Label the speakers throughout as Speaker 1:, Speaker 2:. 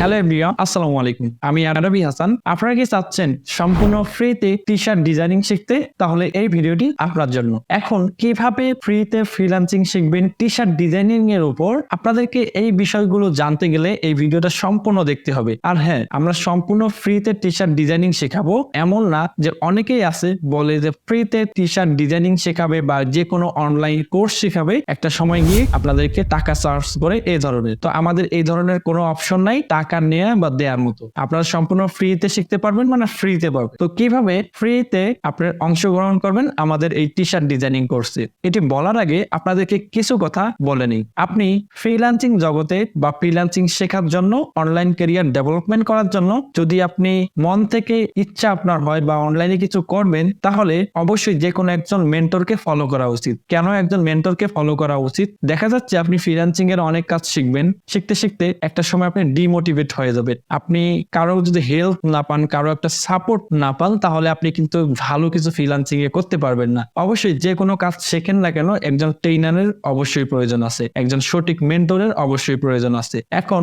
Speaker 1: Hello everyone আসসালামু আলাইকুম আমি আরবি হাসান। আপনারা কি চাচ্ছেন সম্পূর্ণ ফ্রিতে টি শার্ট ডিজাইনিং শিখতে? তাহলে এই ভিডিওটি আপনার জন্য। এখন, কীভাবে ফ্রিতে ফ্রিল্যান্সিং শিখবেন টি শার্ট ডিজাইনিং এর উপর? আপনাদেরকে এই বিষয়গুলো জানতে গেলে এই ভিডিওটা সম্পূর্ণ দেখতে হবে। আর হ্যাঁ আমরা সম্পূর্ণ ফ্রিতে টি শার্ট ডিজাইনিং শেখাবো। এমন না যে অনেকেই আছে বলে যে ফ্রিতে টি শার্ট ডিজাইনিং শেখাবে বা যে কোনো অনলাইন কোর্স শেখাবে। একটা সময় গিয়ে আপনাদেরকে টাকা চার্জ করে এই ধরনের। তো আমাদের এই ধরনের কোনো অপশন নাই। টাকা নেওয়া বা দেওয়ার মতো। আপনারা সম্পূর্ণ ফ্রিতে শিখতে পারবেন মানে ফ্রিতে পারবেন। তো কীভাবে ফ্রিতে আপনার অংশগ্রহণ করবেন? আমাদের এই টি শার্ট ডিজাইনিং কোর্সে এটি বলার আগে আপনাদেরকে কিছু কথা বলে নিই। আপনি ফ্রিল্যান্সিং জগতে বা ফ্রিল্যান্সিং শেখার জন্য অনলাইন ক্যারিয়ার ডেভেলপমেন্ট করার জন্য যদি আপনি মন থেকে ইচ্ছা আপনার হয় বা অনলাইনে কিছু করবেন, তাহলে অবশ্যই যে কোনো একজন মেন্টরকে ফলো করা উচিত। কেন একজন মেন্টরকে ফলো করা উচিত? দেখা যাচ্ছে আপনি ফ্রিল্যান্সিং এর অনেক কাজ শিখবেন। শিখতে শিখতে একটা সময় আপনি ডিমোটিভেট হয়ে যাবেন আপনি কারও যদি হেল্প না পান, কারও একটা সাপোর্ট না পান, তাহলে আপনি কিন্তু ভালো কিছু ফ্রিল্যান্সিং এ করতে পারবেন না। অবশ্যই যে কোনো কাজ শেখেন না কেন, একজন ট্রেনারের অবশ্যই প্রয়োজন আছে। একজন সঠিক মেন্টরের অবশ্যই প্রয়োজন আছে। এখন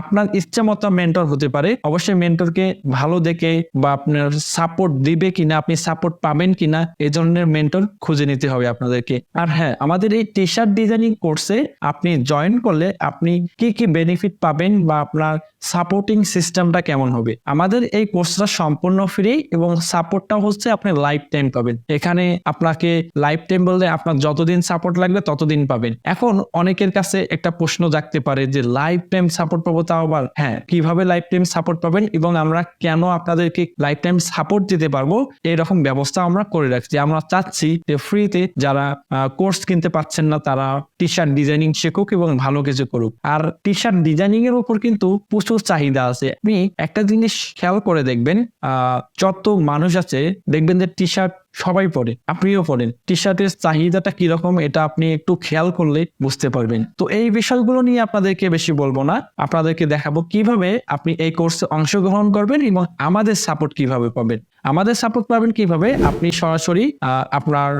Speaker 1: আপনার ইচ্ছা মতো মেন্টর হতে পারে। অবশ্যই মেন্টরকে ভালো দেখে বা আপনার সাপোর্ট দিবে কিনা, আপনি সাপোর্ট পাবেন কিনা এই ধরনের মেন্টর খুঁজে নিতে হবে আপনাদেরকে। আর হ্যাঁ আমাদের এই টি শার্ট ডিজাইনিং কোর্সে আপনি জয়েন করলে আপনি কি কি বেনিফিট পাবেন বা আপনার সাপোর্টিং সিস্টেমটা কেমন হবে? আমাদের এই কোর্সটা সম্পূর্ণ ফ্রি এবং সাপোর্টটা হচ্ছে আপনি লাইফ টাইম পাবেন। এখানে আপনাকে লাইফ টাইম বললে আপনার যতদিন সাপোর্ট লাগবে ততদিন পাবেন। এখন অনেকের কাছে একটা প্রশ্ন জাগতে পারে যে লাইফ টাইম সাপোর্ট পাবো তাও আবার? হ্যাঁ কীভাবে লাইফ টাইম সাপোর্ট পাবেন এবং আমরা কেন আপনাদেরকে লাইফ টাইম সাপোর্ট দিতে পারব? এরকম ব্যবস্থা আমরা করে রাখছি। আমরা চাচ্ছি যে ফ্রিতে যারা কোর্স কিনতে পাচ্ছেন না তারা টি শার্ট ডিজাইনিং শেখুক এবং ভালো কিছু করুক। আর টি শার্ট ডিজাইনিং এর উপর কিন্তু প্রচুর চাহিদা আছে। আপনি একটা জিনিস খেয়াল করে দেখবেন যত মানুষ আছে, দেখবেন যে টি শার্ট সবাই পরে আপনিও পরেন টি শার্টের চাহিদাটা কীরকম এটা আপনি একটু খেয়াল করলে বুঝতে পারবেন। তো এই বিষয়গুলো নিয়ে আপনাদেরকে বেশি বলব না। আপনাদেরকে দেখাবো কীভাবে আপনি এই কোর্সে অংশগ্রহণ করবেন এবং আমাদের সাপোর্ট কীভাবে পাবেন। আমাদের সাপোর্ট পাবেন কীভাবে? আপনি সরাসরি আপনার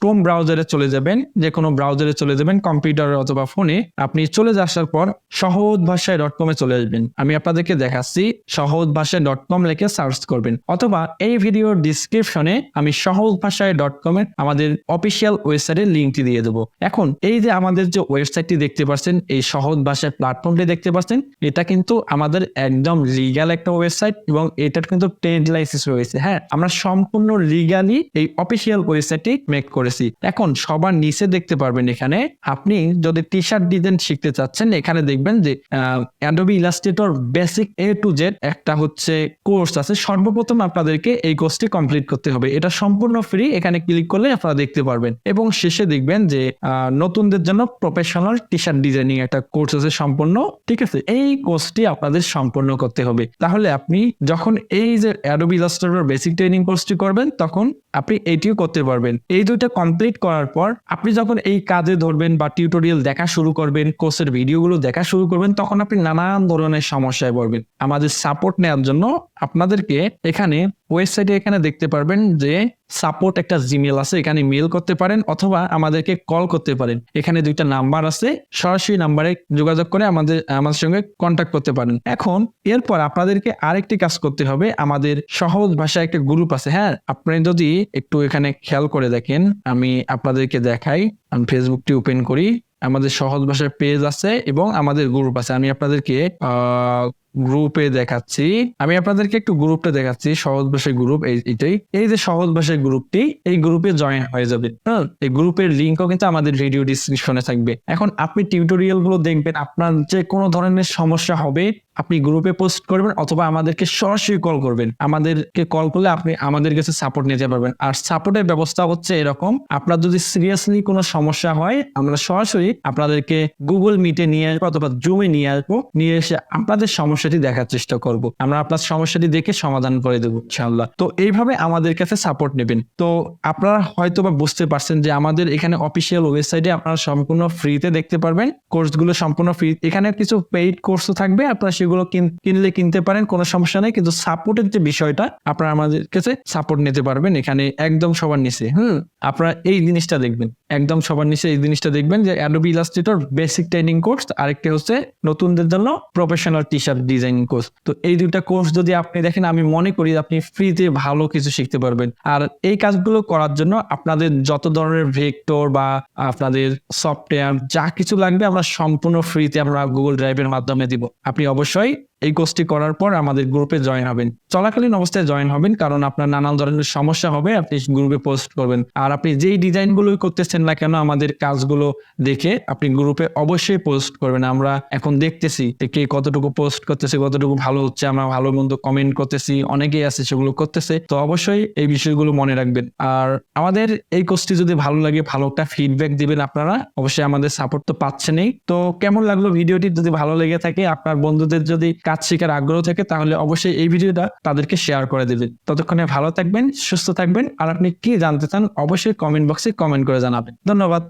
Speaker 1: ক্রোম ব্রাউজারে চলে যাবেন। যে কোনো ব্রাউজারে চলে যাবেন কম্পিউটার অথবা ফোনে আপনি চলে আসার পর সহজ ভাষায় ডট কমে চলে আসবেন। আমি আপনাদেরকে দেখাচ্ছি সহজ ভাষায় ডট কম লিখে সার্চ করবেন। অথবা এই ভিডিওর ডিসক্রিপশনে আমি সহজ ভাষায় ডট কমের আমাদের অফিসিয়াল ওয়েবসাইটের লিঙ্কটি দিয়ে দেবো। এখন এই যে আমাদের যে ওয়েবসাইটটি দেখতে পাচ্ছেন, এই সহজ ভাষায় প্ল্যাটফর্মটি দেখতে পাচ্ছেন, এটা কিন্তু আমাদের একদম লিগ্যাল একটা ওয়েবসাইট এবং এটার কিন্তু ট্রেড লাইসেন্স রয়েছে। হ্যাঁ আমরা সম্পূর্ণ লিগালি এই অফিসিয়াল ওয়েবসাইটটি মেক করেছি। এখন সবার নিচে দেখতে পারবেন এখানে, আপনি যদি টি শার্ট ডিজাইন শিখতে চাচ্ছেন, এখানে দেখবেন যে Adobe Illustrator basic A to Z একটা হচ্ছে কোর্স আছে। সর্বপ্রথম আপনাদেরকে এই কোর্সটি কমপ্লিট করতে হবে। এটা সম্পূর্ণ ফ্রি এখানে ক্লিক করলে আপনারা দেখতে পারবেন। এবং শেষে দেখবেন যে নতুনদের জন্য প্রফেশনাল টি শার্ট ডিজাইনিং একটা কোর্স আছে সম্পূর্ণ। ঠিক আছে? এই কোর্সটি আপনাদের সম্পূর্ণ করতে হবে। তাহলে আপনি যখন এই যে অ্যাডোবি ইলাস্ট্রেটর বেসিক ট্রেনিং কোর্সটি করবেন, তখন আপনি এইটিও করতে পারবেন। এই দুইটা কমপ্লিট করার পর, আপনি যখন এই কাজে ধরবেন বা টিউটোরিয়াল দেখা শুরু করবেন কোর্সের ভিডিওগুলো দেখা শুরু করবেন, তখন আপনি নানান ধরনের সমস্যায় পড়বেন। আমাদের সাপোর্ট নেওয়ার জন্য আপনাদেরকে এখানে ওয়েবসাইটে এখানে দেখতে পারবেন যে সাপোর্ট একটা জিমেল আছে, এখানে মেল করতে পারেন অথবা আমাদেরকে কল করতে পারেন। এখানে দুইটা নাম্বার আছে, সরাসরি নাম্বারে যোগাযোগ করে আমাদের আমাদের সঙ্গে কন্ট্যাক্ট করতে পারেন। এখন এরপর আপনাদেরকে আরেকটি কাজ করতে হবে, আমাদের সহজ ভাষায় একটা গ্রুপ আছে হ্যাঁ? আপনি যদি একটু এখানে খেয়াল করে দেখেন, আমি আপনাদেরকে দেখাই, আমি ফেসবুকটি ওপেন করি। আমাদের সহজ ভাষার পেজ আছে এবং আমাদের গ্রুপ আছে। আমি আপনাদেরকে গ্রুপে দেখাচ্ছি। আমি আপনাদেরকে একটু গ্রুপটা দেখাচ্ছি, সহজ ভাষায় গ্রুপ এই, এটাই। এই যে সহজ ভাষায় গ্রুপটি এই গ্রুপে জয়েন হয়ে যাবে। হ্যাঁ এই গ্রুপের লিঙ্কও কিন্তু আমাদের ভিডিও ডিসক্রিপশনে থাকবে। এখন আপনি টিউটোরিয়ালগুলো দেখবেন, আপনার যে কোনো ধরনের সমস্যা হবে, আপনি গ্রুপে পোস্ট করবেন অথবা আমাদেরকে সরাসরি কল করবেন। আমাদেরকে কল করলে আপনি আমাদের কাছে সাপোর্ট নিতে পারবেন। আর সাপোর্টের ব্যবস্থা হচ্ছে এরকম, আপনার যদি সিরিয়াসলি কোনো সমস্যা হয়, আমরা সরাসরি আপনাদেরকে গুগল মিটে নিয়ে আসব অথবা জুমে নিয়ে আসব। নিয়ে এসে আপনাদের সমস্যাটি দেখার চেষ্টা করব। আমরা আপনার সমস্যাটি দেখে সমাধান করে দেবো, ইনশাআল্লাহ। তো এইভাবে আমাদের কাছে সাপোর্ট নেবেন। তো আপনারা হয়তো বা বুঝতে পারছেন যে আমাদের এখানে অফিসিয়াল ওয়েবসাইটে আপনারা সম্পূর্ণ ফ্রিতে দেখতে পারবেন। কোর্সগুলো সম্পূর্ণ ফ্রি এখানে কিছু পেইড কোর্সও থাকবে। আপনারা সেগুলো কিন- কিনলে কিনতে পারেন, কোনো সমস্যা নেই। কিন্তু সাপোর্টের যে বিষয়টা, আপনারা আমাদের কাছে সাপোর্ট নিতে পারবেন এখানে একদম সবার নিচে। হুম? আপনারা এই জিনিসটা দেখবেন। একদম সবার নিচে এই জিনিসটা দেখবেন যে Adobe Illustrator basic training course আরেকটি হচ্ছে নতুনদের জন্য professional T shirt designing course তো এই দুইটা কোর্স যদি আপনি দেখেন, আমি মনে করি আপনি ফ্রিতে ভালো কিছু শিখতে পারবেন। আর এই কাজগুলো করার জন্য আপনাদের যত ধরনের ভেক্টর বা আপনাদের সফটওয়্যার যা কিছু লাগবে আমরা সম্পূর্ণ ফ্রিতে আমরা গুগল ড্রাইভের মাধ্যমে দিব। আপনি অবশ্যই এই কোর্সটি করার পর আমাদের গ্রুপে জয়েন হবেন। চলাকালীন অবস্থায় জয়েন হবেন কারণ আপনার নানান ধরনের সমস্যা হবে, আপনি গ্রুপে পোস্ট করবেন। আর আপনি যেই ডিজাইনগুলো করতেছেন না কেন, আমাদের কাজগুলো দেখে আপনি গ্রুপে অবশ্যই পোস্ট করবেন। আমরা এখন দেখতেছি কে কতটুকু পোস্ট করতেছে, কতটুকু ভালো হচ্ছে, আমরা ভালো মন্দ কমেন্ট করতেছি, অনেকেই আছে সেগুলো করতেছে। তো অবশ্যই এই বিষয়গুলো মনে রাখবেন। আর আমাদের এই কোর্সটি যদি ভালো লাগে, ভালো একটা ফিডব্যাক দিবেন আপনারা, অবশ্যই আমাদের সাপোর্ট তো পাচ্ছেনই। তো কেমন লাগল ভিডিওটি? যদি ভালো লেগে থাকে, আপনার বন্ধুদের যদি কাজ শেখার আগ্রহ থাকে, তাহলে অবশ্যই এই ভিডিওটা তাদেরকে শেয়ার করে দেবে। ততক্ষণে ভালো থাকবেন, সুস্থ থাকবেন, আর আপনি কি জানতে চান, অবশ্যই কমেন্ট বক্সে কমেন্ট করে জানাবেন। ধন্যবাদ।